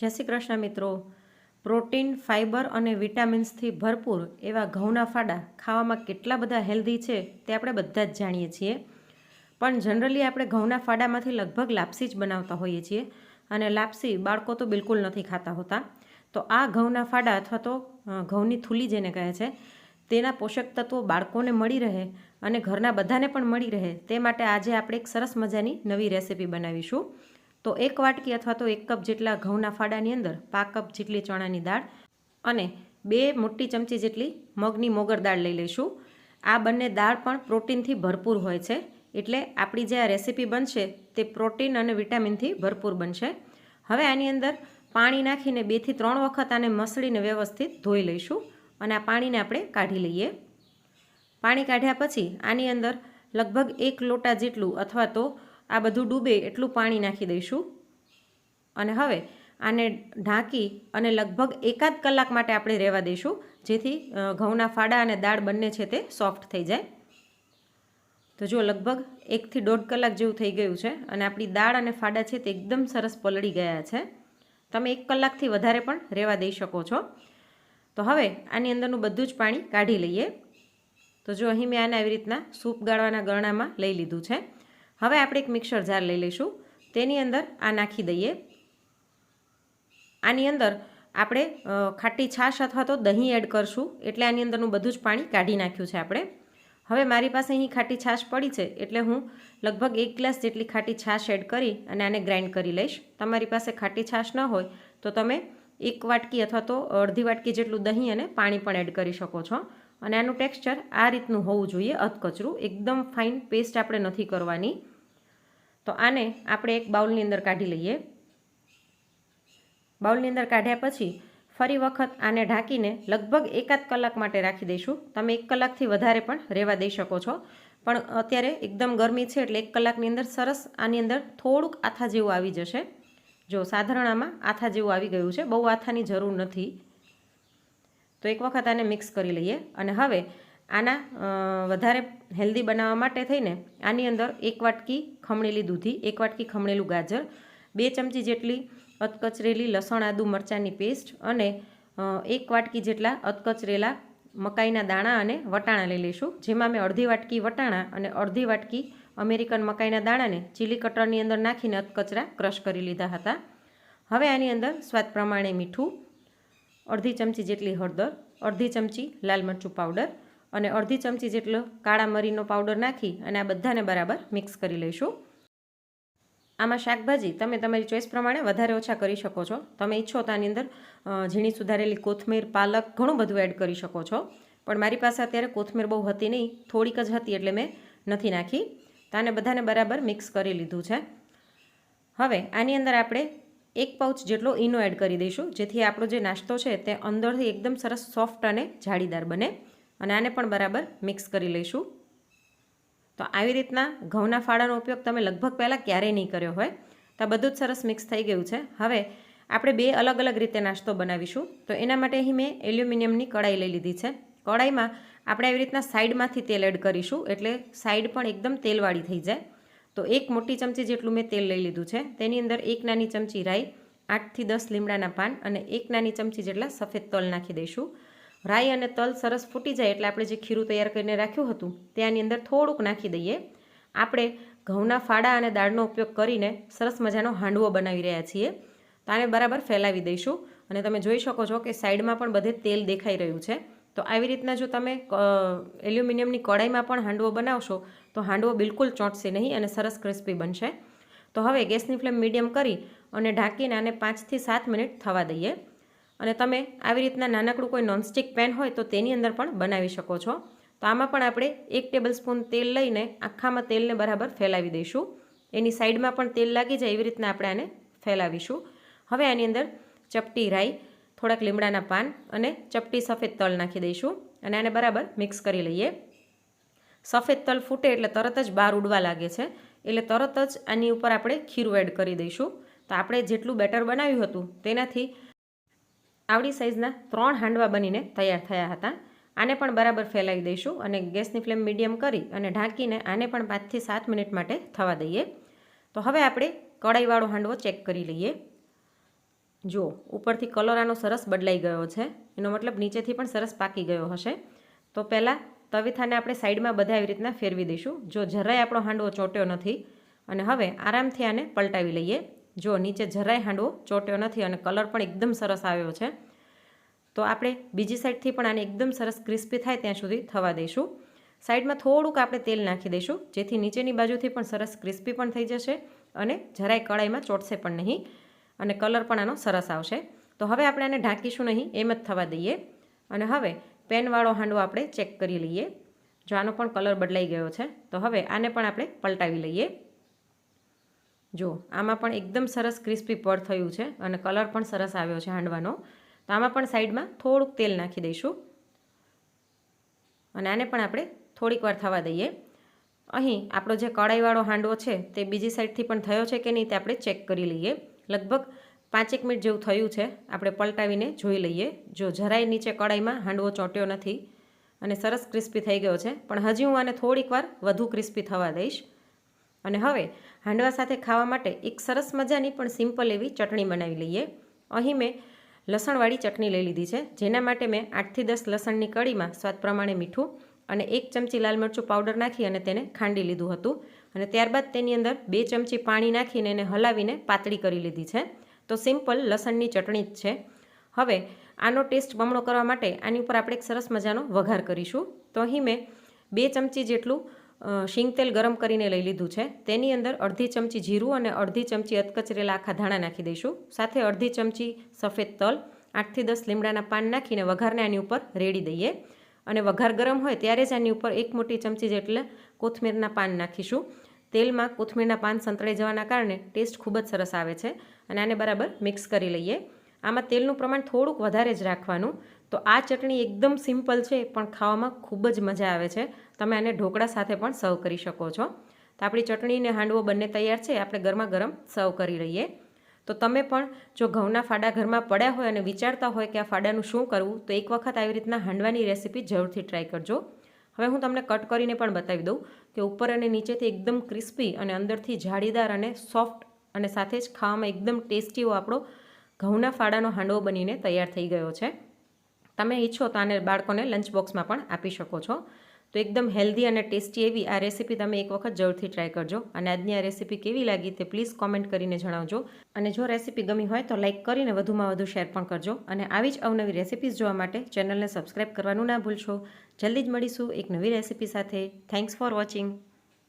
જય શ્રી કૃષ્ણ મિત્રો. Protein fibre અને વિટામિન્સથી ભરપૂર એવા ઘઉંના ફાડા ખાવામાં કેટલા બધા હેલ્ધી છે તે આપણે બધા જ જાણીએ છીએ. પણ જનરલી આપણે ઘઉંના ફાડામાંથી લગભગ લાપસી જ બનાવતા હોઈએ છીએ અને લાપસી બાળકો તો બિલકુલ નથી ખાતા હોતા. તો આ ઘઉંના ફાડા અથવા તો ઘઉંની થૂલી જેને કહે છે, તેના પોષક તત્વો બાળકોને મળી રહે અને ઘરના બધાને પણ મળી રહે તે માટે આજે આપણે એક સરસ મજાની નવી રેસીપી બનાવીશું. તો એક વાટકી અથવા તો એક કપ જેટલા ઘઉંના ફાડાની અંદર પાંચ કપ જેટલી ચણાની દાળ અને બે મોટી ચમચી જેટલી મગની મોગર દાળ લઈ લઈશું. આ બંને દાળ પણ પ્રોટીનથી ભરપૂર હોય છે. એટલે આપણી જે આ રેસીપી બનશે તે પ્રોટીન અને વિટામિનથી ભરપૂર બનશે. હવે આની અંદર પાણી નાખીને બેથી ત્રણ વખત આને મસળીને વ્યવસ્થિત ધોઈ લઈશું અને આ પાણીને આપણે કાઢી લઈએ. પાણી કાઢ્યા પછી આની અંદર લગભગ એક લોટા જેટલું અથવા તો આ બધું ડૂબે એટલું પાણી નાખી દઈશું. અને હવે આને ઢાંકી અને લગભગ એકાદ કલાક માટે આપણે રહેવા દઈશું, જેથી ઘઉંના ફાડા અને દાળ બંને છે તે સોફ્ટ થઈ જાય. તો જો લગભગ એકથી દોઢ કલાક જેવું થઈ ગયું છે અને આપણી દાળ અને ફાડા છે તે એકદમ સરસ પલળી ગયા છે, તમે એક કલાકથી વધારે પણ રહેવા દઈ શકો છો. તો હવે આની અંદરનું બધું જ પાણી કાઢી લઈએ. તો જો અહીં મેં આને આવી રીતના સૂપ ગાળવાના ગરણામાં લઈ લીધું છે. હવે આપણે એક મિક્સર જાર લઈ લઈશું. તેની અંદર આ નાખી દઈએ. આની અંદર આપણે ખાટી છાશ અથવા તો દહીં એડ કરશું. એટલે આની અંદરનું બધું જ પાણી કાઢી નાખ્યું છે આપણે. હવે મારી પાસે અહીં ખાટી છાશ પડી છે, એટલે હું લગભગ એક ગ્લાસ જેટલી ખાટી છાશ એડ કરી અને આને ગ્રાઇન્ડ કરી લઈશ. તમારી પાસે ખાટી છાશ ન હોય તો તમે એક વાટકી અથવા તો અડધી વાટકી જેટલું દહીં અને પાણી પણ એડ કરી શકો છો. અને આનું ટેક્સચર આ રીતનું હોવું જોઈએ અધકચરું. એકદમ ફાઇન પેસ્ટ આપણે નથી કરવાની. તો આને આપણે એક બાઉલની અંદર કાઢી લઈએ. બાઉલની અંદર કાઢ્યા પછી ફરી વખત આને ઢાંકીને લગભગ એકાદ કલાક માટે રાખી દઈશું. તમે એક કલાકથી વધારે પણ રહેવા દઈ શકો છો. પણ અત્યારે એકદમ ગરમી છે એટલે એક કલાકની અંદર સરસ આની અંદર થોડુંક આથા જેવું આવી જશે. જો સાધારણ આમાં આથા જેવું આવી ગયું છે, બહુ આથાની જરૂર નથી. તો એક વખત આને મિક્સ કરી લઈએ અને હવે આના વધારે હેલ્ધી બનાવવા માટે થઈને આની અંદર એક વાટકી ખમણેલી દૂધી, એક વાટકી ખમણેલું ગાજર, બે ચમચી જેટલી અતકચરેલી લસણ, આદુ મરચાંની પેસ્ટ અને એક વાટકી જેટલા અતકચરેલા મકાઈના દાણા અને વટાણા લઈ લઈશું. જેમાં મેં અડધી વાટકી વટાણા અને અડધી વાટકી અમેરિકન મકાઈના દાણાને ચીલી કટરની અંદર નાખીને અતકચરા ક્રશ કરી લીધા હતા. હવે આની અંદર સ્વાદ પ્રમાણે મીઠું, અડધી ચમચી જેટલી હળદર, અડધી ચમચી લાલ મરચું પાવડર અને અડધી ચમચી જેટલો કાળા મરીનો પાવડર નાખી અને આ બધાને બરાબર મિક્સ કરી લઈશું. આમાં શાકભાજી, તમે તમારી ચોઈસ પ્રમાણે વધારે ઓછા કરી શકો છો. તમે ઈચ્છો તો આની અંદર ઝીણી સુધારેલી કોથમીર, પાલક ઘણું બધું એડ કરી શકો છો. પણ મારી પાસે અત્યારે કોથમીર બહુ હતી નહીં, થોડીક જ હતી એટલે મેં નથી નાખી. તો આને બધાને બરાબર મિક્સ કરી લીધું છે. હવે આની અંદર આપણે એક પાઉચ જેટલો ઈનો એડ કરી દઈશું, જેથી આપણો જે નાસ્તો છે તે અંદરથી એકદમ સરસ સોફ્ટ અને જાળીદાર બને. અને આને પણ બરાબર મિક્સ કરી લઈશું. તો આવી રીતના ઘઉંના ફાળાનો ઉપયોગ તમે લગભગ પહેલાં ક્યારેય નહીં કર્યો હોય. તો આ બધું જ સરસ મિક્સ થઈ ગયું છે. હવે આપણે બે અલગ અલગ રીતે નાસ્તો બનાવીશું. તો એના માટે અહીં મેં એલ્યુમિનિયમની કડાઈ લઈ લીધી છે. કડાઈમાં આપણે આવી રીતના સાઈડમાંથી તેલ એડ કરીશું. એટલે સાઈડ પણ એકદમ તેલવાળી થઈ જાય. તો એક મોટી ચમચી જેટલું મેં તેલ લઈ લીધું છે. તેની અંદર એક નાની ચમચી રાઈ, આઠથી દસ લીમડાના પાન અને એક નાની ચમચી જેટલા સફેદ તલ નાખી દઈશું. રાઈ અને તલ સરસ ફૂટી જાય એટલે આપણે જે ખીરું તૈયાર કરીને રાખ્યું હતું તે આની અંદર થોડુંક નાખી દઈએ. આપણે ઘઉંના ફાડા અને દાળનો ઉપયોગ કરીને સરસ મજાનો હાંડવો બનાવી રહ્યા છીએ. તો આને બરાબર ફેલાવી દઈશું. અને તમે જોઈ શકો છો કે સાઈડમાં પણ બધે તેલ દેખાઈ રહ્યું છે. તો આવી રીતના જો તમે એલ્યુમિનિયમની કડાઈમાં પણ હાંડવો બનાવશો, તો હાંડવો બિલકુલ ચોંટશે નહીં અને સરસ ક્રિસ્પી બનશે. તો હવે ગેસની ફ્લેમ મીડિયમ કરી અને ઢાંકીને આને પાંચથી સાત મિનિટ થવા દઈએ. અને તમે આવી રીતના નાનકડું કોઈ નોનસ્ટિક પેન હોય તો તેની અંદર પણ બનાવી શકો છો. તો આમાં પણ આપણે એક ટેબલ સ્પૂન તેલ લઈને આખામાં તેલને બરાબર ફેલાવી દઈશું. એની સાઈડમાં પણ તેલ લાગી જાય એવી રીતના આપણે આને ફેલાવીશું. હવે આની અંદર ચપટી રાઈ, થોડાક લીમડાના પાન અને ચપટી સફેદ તલ નાખી દઈશું અને આને બરાબર મિક્સ કરી લઈએ. સફેદ તલ ફૂટે એટલે તરત જ બહાર ઉડવા લાગે છે. એટલે તરત જ આની ઉપર આપણે ખીરું એડ કરી દઈશું. તો આપણે જેટલું બેટર બનાવ્યું હતું તેનાથી આવડી સાઇઝના ત્રણ હાંડવા બનીને તૈયાર થયા હતા. આને પણ બરાબર ફેલાવી દઈશું અને ગેસની ફ્લેમ મીડિયમ કરી અને ઢાંકીને આને પણ પાંચથી સાત મિનિટ માટે થવા દઈએ. તો હવે આપણે કડાઈવાળો હાંડવો ચેક કરી લઈએ. જો ઉપરથી કલર આનો સરસ બદલાઈ ગયો છે. એનો મતલબ નીચેથી પણ સરસ પાકી ગયો હશે. તો પહેલાં તવીથાને આપણે સાઈડમાં બધા આવી રીતના ફેરવી દઈશું. જો જરાય આપણો હાંડવો ચોટ્યો નથી. અને હવે આરામથી આને પલટાવી લઈએ. જો નીચે જરાય હાંડવો ચોટ્યો નથી અને કલર પણ એકદમ સરસ આવ્યો છે, તો આપણે બીજી સાઈડથી પણ આને એકદમ સરસ ક્રિસ્પી થાય ત્યાં સુધી થવા દઈશું. સાઈડમાં થોડુંક આપણે તેલ નાખી દઈશું, જેથી નીચેની બાજુથી પણ સરસ ક્રિસ્પી પણ થઈ જશે અને જરાય કડાઈમાં ચોટશે પણ નહીં અને કલર પણ આનો સરસ આવશે. તો હવે આપણે આને ઢાંકીશું નહીં, એમ જ થવા દઈએ. અને હવે પેનવાળો હાંડવો આપણે ચેક કરી લઈએ. જો આનો પણ કલર બદલાઈ ગયો છે, તો હવે આને પણ આપણે પલટાવી લઈએ. જો, આમાં પણ એકદમ સરસ ક્રિસ્પી પડ થયું છે અને કલર પણ સરસ આવ્યો છે હાંડવાનો. તો આમાં પણ સાઈડમાં થોડુંક તેલ નાખી દઈશું. અને આને પણ આપણે થોડીક વાર થવા દઈએ. અહીં આપણો જે કડાઈવાળો હાંડવો છે તે બીજી સાઈડથી પણ થયો છે કે નહીં તે આપણે ચેક કરી લઈએ. લગભગ પાંચેક મિનિટ જેવું થયું છે, આપણે પલટાવીને જોઈ લઈએ. જો જરાય નીચે કડાઈમાં હાંડવો ચોંટ્યો નથી અને સરસ ક્રિસ્પી થઈ ગયો છે. પણ હજી હું આને થોડીક વાર વધુ ક્રિસ્પી થવા દઈશ. અને હવે હાંડવા સાથે ખાવા માટે એક સરસ મજાની પણ સિમ્પલ એવી ચટણી બનાવી લઈએ. અહીં મેં લસણવાળી ચટણી લઈ લીધી છે, જેના માટે મેં આઠથી દસ લસણની કળીમાં સ્વાદ પ્રમાણે મીઠું અને એક ચમચી લાલ મરચું પાવડર નાખી અને તેને ખાંડી લીધું હતું. અને ત્યારબાદ તેની અંદર બે ચમચી પાણી નાખીને એને હલાવીને પાતળી કરી લીધી છે. તો સિમ્પલ લસણની ચટણી જ છે. હવે આનો ટેસ્ટ બમણો કરવા માટે આની ઉપર આપણે એક સરસ મજાનો વઘાર કરીશું. તો અહીં મેં બે ચમચી જેટલું શીંગ તેલ ગરમ કરીને લઈ લીધું છે. તેની અંદર અડધી ચમચી જીરું અને અડધી ચમચી અતકચરેલા આખા ધાણા નાખી દઈશું. સાથે અડધી ચમચી સફેદ તલ આઠથી દસ લીમડાના પાન નાખીને વઘારને આની ઉપર રેડી દઈએ. અને વઘાર ગરમ હોય ત્યારે જ આની ઉપર એક મોટી ચમચી જેટલે કોથમીરના પાન નાખીશું. તેલમાં કોથમીરના પાન સંતળાઈ જવાના કારણે ટેસ્ટ ખૂબ જ સરસ આવે છે અને આને બરાબર મિક્સ કરી લઈએ. આમાં તેલનું પ્રમાણ થોડુંક વધારે જ રાખવાનું. તો આ ચટણી એકદમ સિમ્પલ છે, પણ ખાવામાં ખૂબ જ મજા આવે છે. તમે આને ઢોકળા સાથે પણ સર્વ કરી શકો છો. તો આપણી ચટણી અને હાંડવો બંને તૈયાર છે. આપણે ગરમા ગરમ સર્વ કરી રહીએ તો તમે પણ જો ઘઉંના ફાડા ઘરમાં પડ્યા હોય અને વિચારતા હોય કે આ ફાડાનું શું કરવું, તો એક વખત આવી રીતના હાંડવાની રેસીપી જરૂરથી ટ્રાય કરજો. હવે હું તમને કટ કરીને પણ બતાવી દઉં કે ઉપર અને નીચેથી એકદમ ક્રિસ્પી અને અંદરથી જાળીદાર અને સોફ્ટ અને સાથે જ ખાવામાં એકદમ ટેસ્ટીઓ આપણો ઘઉંના ફાડાનો હાંડવો બનીને તૈયાર થઈ ગયો છે. તમે ઈચ્છો તો આને બાળકોને લંચ બોક્સમાં પણ આપી શકો છો. તો એકદમ હેલ્ધી અને ટેસ્ટી એવી આ રેસીપી તમે એક વખત જરૂરથી ટ્રાય કરજો. અને આજની આ રેસીપી કેવી લાગી તે પ્લીઝ કોમેન્ટ કરીને જણાવજો. અને જો રેસીપી ગમી હોય તો લાઇક કરીને વધુમાં વધુ શેર પણ કરજો. અને આવી જ અવનવી રેસીપીઝ જોવા માટે ચેનલને સબસ્ક્રાઈબ કરવાનું ના ભૂલશો. જલ્દી જ મળીશું એક નવી રેસીપી સાથે. Thanks for watching